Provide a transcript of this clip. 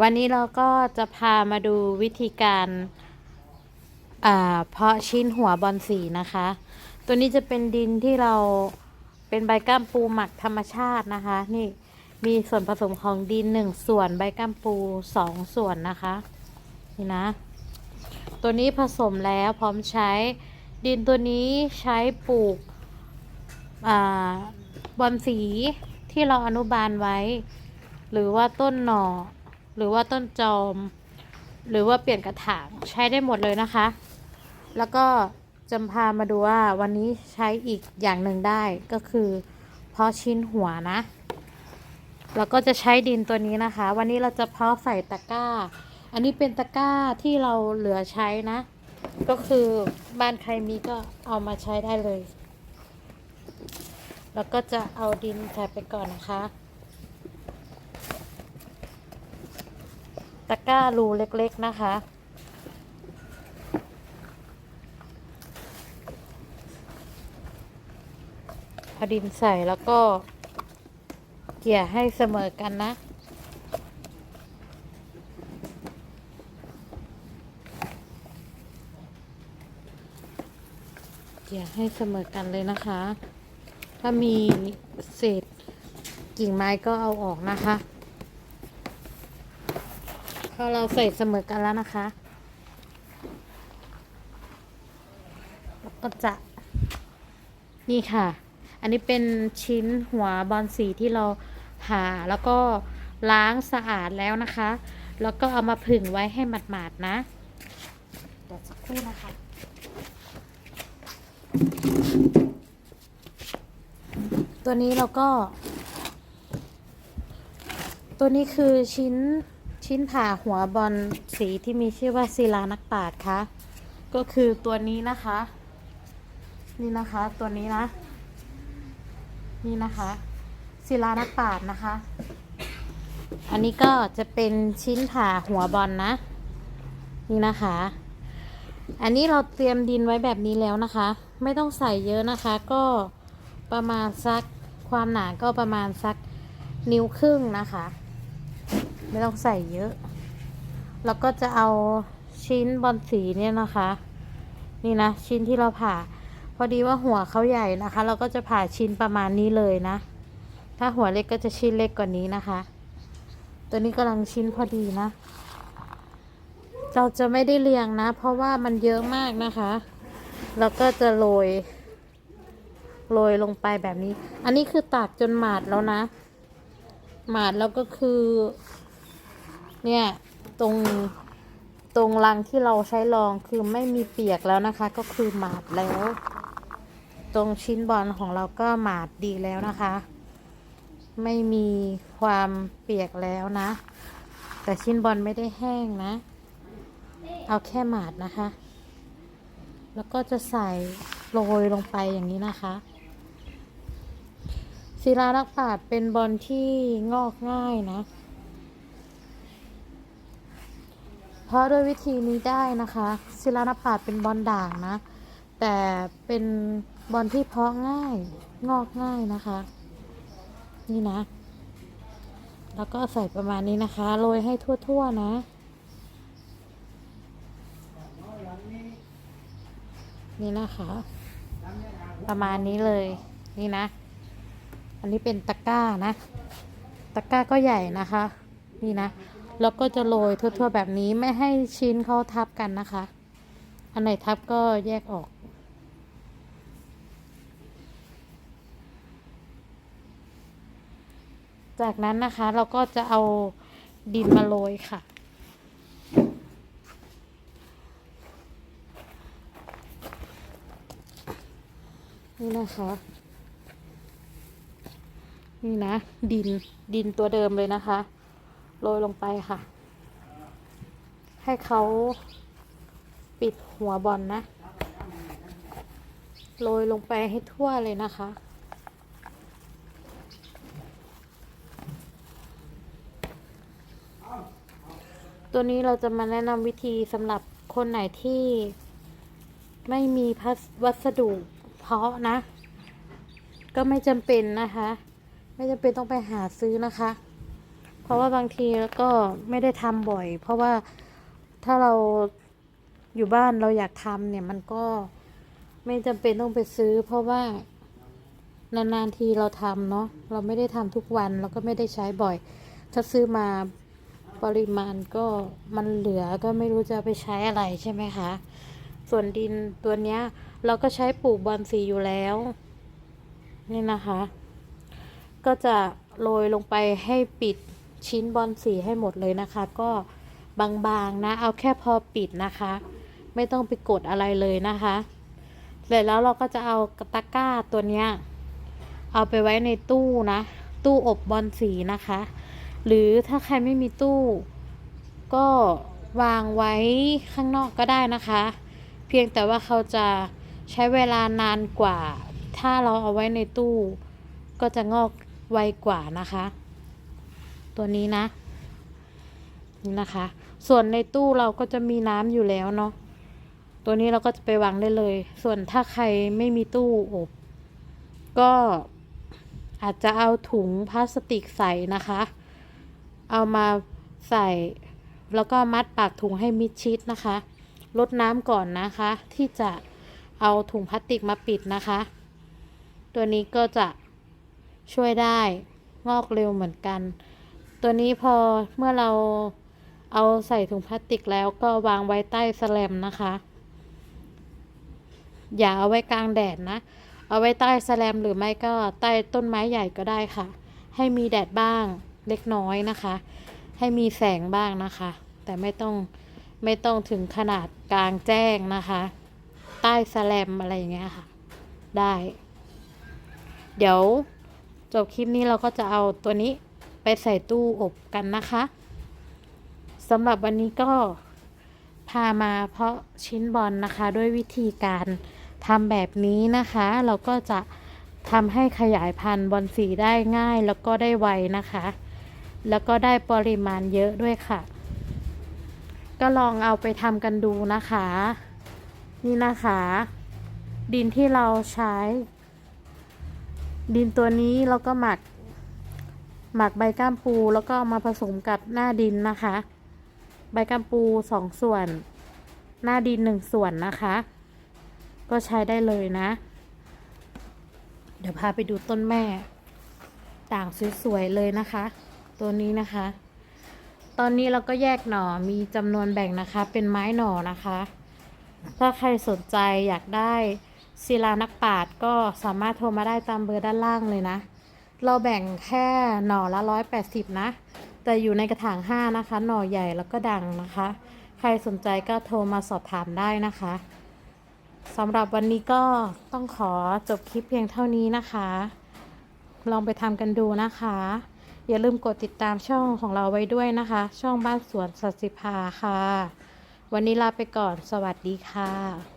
วันนี้เราก็จะพามาดูวิธีการเพาะชิ้นหัวบอนสีนะคะ ตัวนี้จะเป็นดินที่เราเป็นใบก้ามปูหมักธรรมชาตินะคะ นี่มีส่วนผสมของดินหนึ่งส่วนใบก้ามปูสองส่วนนะคะ นี่นะ ตัวนี้ผสมแล้วพร้อมใช้ดินตัวนี้ใช้ปลูกอบอนสีที่เราอนุบาลไว้ หรือว่าต้นหน่อ หรือว่าต้นจอม หรือว่าเปลี่ยนกระถางใช้ได้หมดเลยนะคะ แล้วก็จะพามาดูว่าวันนี้ใช้อีกอย่างหนึ่งได้ก็คือเพาะชิ้นหัวนะ แล้วก็จะใช้ดินตัวนี้นะคะ วันนี้เราจะเพาะใส่ตะกร้า อันนี้เป็นตะกร้าที่เราเหลือใช้นะ ก็คือบ้านใครมีก็เอามาใช้ได้เลย แล้วก็จะเอาดินใส่ไปก่อนนะคะ ตะกร้ารูเล็ก ๆ นะคะ พอดินใส่แล้วก็ เกี่ยให้เสมอกันนะเกี่ยให้เสมอกันเลยนะคะ ถ้ามีเศษกิ่งไม้ก็เอาออกนะคะ อเราใส่เสมอกันแล้วนะคะแล้วก็จะนี่ค่ะ อันนี้เป็นชิ้นหัวบอลสีที่เราผ่าแล้วก็ล้างสะอาดแล้วนะคะ แล้วก็เอามาผึ่งไว้ให้หมาดๆนะ เดี๋ยวสักครู่นะคะ ตัวนี้เราก็ ตัวนี้คือชิ้น ชิ้นผ่าหัวบอลสีที่มีชื่อว่าศิลานักปราชญ์ค่ะก็คือตัวนี้นะคะ นี่นะคะ ตัวนี้นะ นี่นะคะศิลานักปราชญ์นะคะ อันนี้ก็จะเป็นชิ้นผ่าหัวบอลนะ นี่นะคะ อันนี้เราเตรียมดินไว้แบบนี้แล้วนะคะ ไม่ต้องใส่เยอะนะคะ ก็ประมาณสักความหนาก็ประมาณสักนิ้วครึ่งนะคะ ไม่ต้องใส่เยอะ แล้วก็จะเอาชิ้นบอลสีเนี่ยนะคะ นี่นะชิ้นที่เราผ่า พอดีว่าหัวเขาใหญ่นะคะ เราก็จะผ่าชิ้นประมาณนี้เลยนะ ถ้าหัวเล็กก็จะชิ้นเล็กกว่านี้นะคะ ตัวนี้กำลังชิ้นพอดีนะ เราจะไม่ได้เรียงนะ เพราะว่ามันเยอะมากนะคะ แล้วก็จะโรยโรยลงไปแบบนี้ อันนี้คือตากจนหมาดแล้วนะ หมาดแล้วก็คือ เนี่ยตรงตรงรังที่เราใช้รองคือไม่มีเปียกแล้วนะคะ ก็คือหมาดแล้ว ตรงชิ้นบอลของเราก็หมาดดีแล้วนะคะ ไม่มีความเปียกแล้วนะ แต่ชิ้นบอลไม่ได้แห้งนะ เอาแค่หมาดนะคะ แล้วก็จะใส่โรยลงไปอย่างนี้นะคะศิลานักปราชญ์เป็นบอลที่งอกง่ายนะ เพราะด้วยวิธีนี้ได้นะคะศิลานักปาชญ์เป็นบอลด่างนะ แต่เป็นบอลที่เพาะง่ายงอกง่ายนะคะ นี่นะ แล้วก็ใส่ประมาณนี้นะคะโรยให้ทั่ว ๆ นะ นี่นะคะ ประมาณนี้เลยนี่นะ อันนี้เป็นตะกร้านะ ตะกร้าก็ใหญ่นะคะ นี่นะ แล้วก็จะโรยทั่วๆแบบนี้ไม่ให้ชิ้นเขาทับกันนะคะ อันไหนทับก็แยกออก จากนั้นนะคะเราก็จะเอาดินมาโรยค่ะนี่นะคะนี่นะ ดินดินตัวเดิมเลยนะคะ โรยลงไปค่ะ ให้เขาปิดหัวบอลนะ โรยลงไปให้ทั่วเลยนะคะ ตัวนี้เราจะมาแนะนำวิธีสำหรับคนไหนที่ไม่มีพัสวัสดุเพาะนะ ก็ไม่จำเป็นนะคะ ไม่จำเป็นต้องไปหาซื้อนะคะ เพราะว่าบางทีก็ไม่ได้ทำบ่อย เพราะว่าถ้าเราอยู่บ้านเราอยากทำเนี่ยมันก็ไม่จำเป็นต้องไปซื้อ เพราะว่านานๆทีเราทำเนาะเราไม่ได้ทำทุกวันเราก็ไม่ได้ใช้บ่อย ถ้าซื้อมาปริมาณก็มันเหลือก็ไม่รู้จะไปใช้อะไรใช่ไหมคะ ส่วนดินตัวเนี้ย เราก็ใช้ปลูกบอนสีอยู่แล้ว นี่นะคะ ก็จะโรยลงไปให้ปิด ชิ้นบอลสีให้หมดเลยนะคะ ก็บางๆนะ เอาแค่พอปิดนะคะ ไม่ต้องไปกดอะไรเลยนะคะ เสร็จแล้วเราก็จะเอาตะกร้าตัวเนี้ย เอาไปไว้ในตู้นะ ตู้อบบอลสีนะคะ หรือถ้าใครไม่มีตู้ ก็วางไว้ข้างนอกก็ได้นะคะ เพียงแต่ว่าเขาจะใช้เวลานานกว่า ถ้าเราเอาไว้ในตู้ ก็จะงอกไวกว่านะคะ ตัวนี้นะ นี่นะคะ ส่วนในตู้เราก็จะมีน้ำอยู่แล้วเนาะตัวนี้เราก็จะไปวางได้เลย ส่วนถ้าใครไม่มีตู้อบ ก็อาจจะเอาถุงพลาสติกใส่นะคะ เอามาใส่ แล้วก็มัดปากถุงให้มิดชิดนะคะลดน้ำก่อนนะคะ ที่จะเอาถุงพลาสติกมาปิดนะคะ ตัวนี้ก็จะช่วยได้งอกเร็วเหมือนกัน ตัวนี้พอเมื่อเราเอาใส่ถุงพลาสติกแล้วก็วางไว้ใต้แสแลมนะคะ อย่าเอาไว้กลางแดดนะ เอาไว้ใต้แสแลมหรือไม่ก็ใต้ต้นไม้ใหญ่ก็ได้ค่ะ ให้มีแดดบ้างเล็กน้อยนะคะ ให้มีแสงบ้างนะคะ แต่ไม่ต้องไม่ต้องถึงขนาดกลางแจ้งนะคะ ใต้แสแลมอะไรอย่างเงี้ยค่ะ ได้ เดี๋ยวจบคลิปนี้เราก็จะเอาตัวนี้ ไปใส่ตู้อบกันนะคะสำหรับวันนี้ก็พามาเพาะชิ้นบอลนะคะ ด้วยวิธีการทำแบบนี้นะคะ เราก็จะทำให้ขยายพันธุ์บอลสีได้ง่ายแล้วก็ได้ไวนะคะ แล้วก็ได้ปริมาณเยอะด้วยค่ะ ก็ลองเอาไปทำกันดูนะคะ นี่นะคะ ดินที่เราใช้ ดินตัวนี้เราก็หมัก หมักใบก้ามปูแล้วก็มาผสมกับหน้าดินนะคะ ใบก้ามปูสองส่วน หน้าดินหนึ่งส่วนนะคะ ก็ใช้ได้เลยนะ เดี๋ยวพาไปดูต้นแม่ต่างสวยๆเลยนะคะ ตัวนี้นะคะ ตอนนี้เราก็แยกหน่อมีจำนวนแบ่งนะคะ เป็นไม้หน่อนะคะ ถ้าใครสนใจอยากได้ศิลานักปาดก็สามารถโทรมาได้ตามเบอร์ด้านล่างเลยนะ เราแบ่งแค่หน่อละร้อยแปดสิบนะ แต่อยู่ในกระถางห้านะคะ หน่อใหญ่แล้วก็ดังนะคะ ใครสนใจก็โทรมาสอบถามได้นะคะสำหรับวันนี้ก็ต้องขอจบคลิปเพียงเท่านี้นะคะ ลองไปทำกันดูนะคะ อย่าลืมกดติดตามช่องของเราไว้ด้วยนะคะ ช่องบ้านสวนสัตสิภาค่ะ วันนี้ลาไปก่อน สวัสดีค่ะ